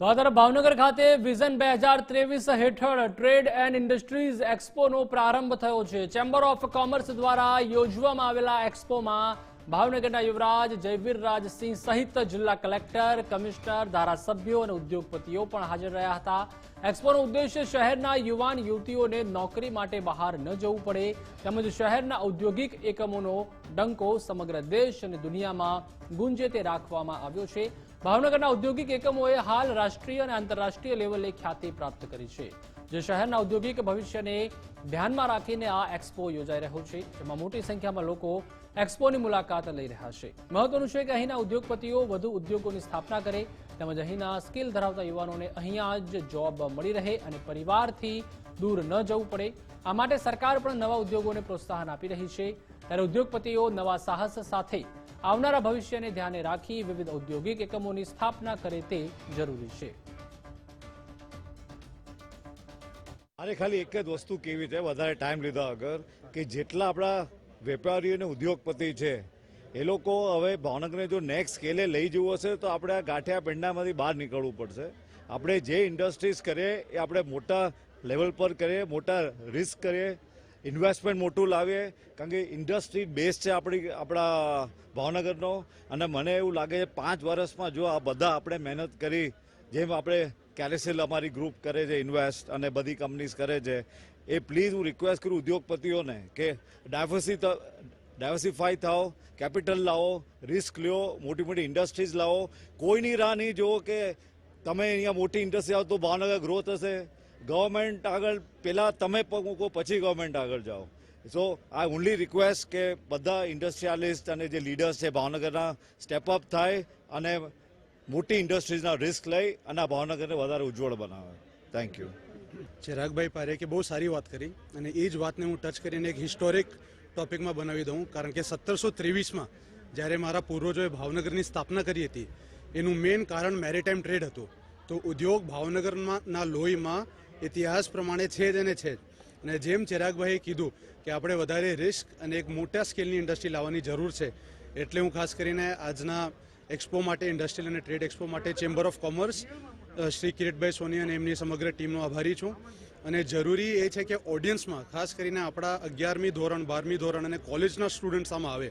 તો આ ભાવનગર ખાતે વિઝન બે હજાર ત્રેવીસ હેઠળ ટ્રેડ એન્ડ ઇન્ડસ્ટ્રીઝ એક્સપોનો પ્રારંભ થયો છે. ચેમ્બર ઓફ કોમર્સ દ્વારા યોજવામાં આવેલા એક્સપોમાં ભાવનગરના યુવરાજ જયવીરરાજસિંહ સહિત જિલ્લા કલેક્ટર, કમિશનર, ધારાસભ્યો અને ઉદ્યોગપતિઓ પણ હાજર રહ્યા હતા. એક્સપોનો ઉદ્દેશ્ય શહેરના યુવાન યુવતીઓને નોકરી માટે બહાર ન જવું પડે, તેમજ શહેરના ઔદ્યોગિક એકમોનો ડંકો સમગ્ર દેશ અને દુનિયામાં ગુંજે તે રાખવામાં આવ્યો છે. ભાવનગરના ઔદ્યોગિક એકમોએ હાલ રાષ્ટ્રીય અને આંતરરાષ્ટ્રીય લેવલે ખ્યાતિ પ્રાપ્ત કરી છે. જે શહેરના ઔદ્યોગિક ભવિષ્યને ધ્યાનમાં રાખીને આ એક્સપો યોજાઈ રહ્યો છે, જેમાં મોટી સંખ્યામાં લોકો એક્સપોની મુલાકાત લઈ રહ્યા છે. મહત્વનું છે કે અહીંના ઉદ્યોગપતિઓ વધુ ઉદ્યોગોની સ્થાપના કરે તેમજ અહીંના સ્કિલ ધરાવતા યુવાનોને અહીંયા જ જોબ મળી રહે અને પરિવારથી દૂર ન જવું પડે. આ માટે સરકાર પણ નવા ઉદ્યોગોને પ્રોત્સાહન આપી રહી છે. ત્યારે ઉદ્યોગપતિઓ નવા સાહસ સાથે આવનારા ભવિષ્યને ધ્યાને રાખી વિવિધ ઔદ્યોગિક એકમોની સ્થાપના કરે તે જરૂરી છે. મારે ખાલી એક જ વસ્તુ કેવી છે, વધારે ટાઈમ લીધા વગર કે જેટલા આપણા વેપારીઓ અને ઉદ્યોગપતિ છે, એ લોકો હવે ભાવનગરને જો નેક્સ્ટ સ્કેલે લઈ જવું હશે, તો આપણે આ ગાંઠિયા પેંડામાંથી બહાર નીકળવું પડશે. આપણે જે ઇન્ડસ્ટ્રીઝ કરીએ, એ આપણે મોટા લેવલ પર કરીએ, મોટા રિસ્ક કરીએ ઇન્વેસ્ટમેન્ટ મોટું લાવીએ, કારણ કે ઇન્ડસ્ટ્રી બેઝ છે આપણી, આપણા ભાવનગરનો. અને મને એવું લાગે છે, પાંચ વર્ષમાં જો આ બધા આપણે મહેનત કરી જેમ આપણે કેરેસેલ અમારી ગ્રુપ કરે છે ઇન્વેસ્ટ અને બધી કંપનીઝ કરે છે, એ પ્લીઝ હું રિક્વેસ્ટ કરું ઉદ્યોગપતિઓને કે ડાયવર્સી ડાયવર્સિફાઈ થાઓ કેપિટલ લાવો રિસ્ક લ્યો, મોટી મોટી ઇન્ડસ્ટ્રીઝ લાવો. કોઈની રાહ નહીં જુઓ કે તમે અહીંયા મોટી ઇન્ડસ્ટ્રી આવો તો ભાવનગર ગ્રોથ હશે. ગવર્મેન્ટ આગળ પહેલાં તમે પગ મૂકો, પછી ગવર્મેન્ટ આગળ જાઓ. સો આઈ ઓનલી રિક્વેસ્ટ કે બધા ઇન્ડસ્ટ્રીયાલિસ્ટ અને જે લીડર્સ છે, ભાવનગરના સ્ટેપ અપ થાય અને મોટી ઇન્ડસ્ટ્રીઝના રિસ્ક લઈ અને આ ભાવનગરને વધારે ઉજ્જવળ બનાવે. થેન્ક યુ ચિરાગભાઈ પારેખે બહુ સારી વાત કરી અને એ જ વાતને હું ટચ કરીને એક હિસ્ટોરિક ટોપિકમાં બનાવી દઉં, કારણ કે સત્તરસો ત્રેવીસમાં જ્યારે મારા પૂર્વજોએ ભાવનગરની સ્થાપના કરી હતી, એનું મેઇન કારણ મેરીટાઈમ ટ્રેડ હતું. તો ઉદ્યોગ ભાવનગરમાં લોહીમાં ઇતિહાસ પ્રમાણે છે જ અને છે જ. અને જેમ ચિરાગભાઈએ કીધું કે આપણે વધારે રિસ્ક અને એક મોટા સ્કેલની ઇન્ડસ્ટ્રી લાવવાની જરૂર છે, એટલે હું ખાસ કરીને આજના એક્સપો માટે, ઇન્ડસ્ટ્રીયલ અને ટ્રેડ એક્સપો માટે chamber of commerce Shri Kiritbhai Soni અને એમની સમગ્ર ટીમનો આભારી છું. અને જરૂરી એ છે કે ઓડિયન્સમાં, ખાસ કરીને આપણા અગિયારમી ધોરણ, બારમી ધોરણ અને કોલેજના સ્ટુડન્ટ્સ આમાં આવે.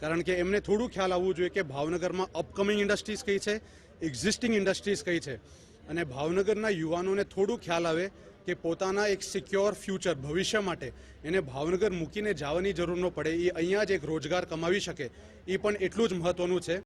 કારણ કે એમને થોડું ખ્યાલ આવવું જોઈએ કે ભાવનગરમાં અપકમિંગ ઇન્ડસ્ટ્રીઝ કઈ છે એક્ઝિસ્ટિંગ ઇન્ડસ્ટ્રીઝ કઈ છે. અને ભાવનગરના યુવાનોને થોડું ખ્યાલ આવે કે પોતાના એક સિક્યોર ફ્યુચર ભવિષ્ય માટે એને ભાવનગર મૂકીને જવાની જરૂર ન પડે. એ અહીંયા જ એક રોજગાર કમાવી શકે. એ પણ એટલું જ મહત્વનું છે.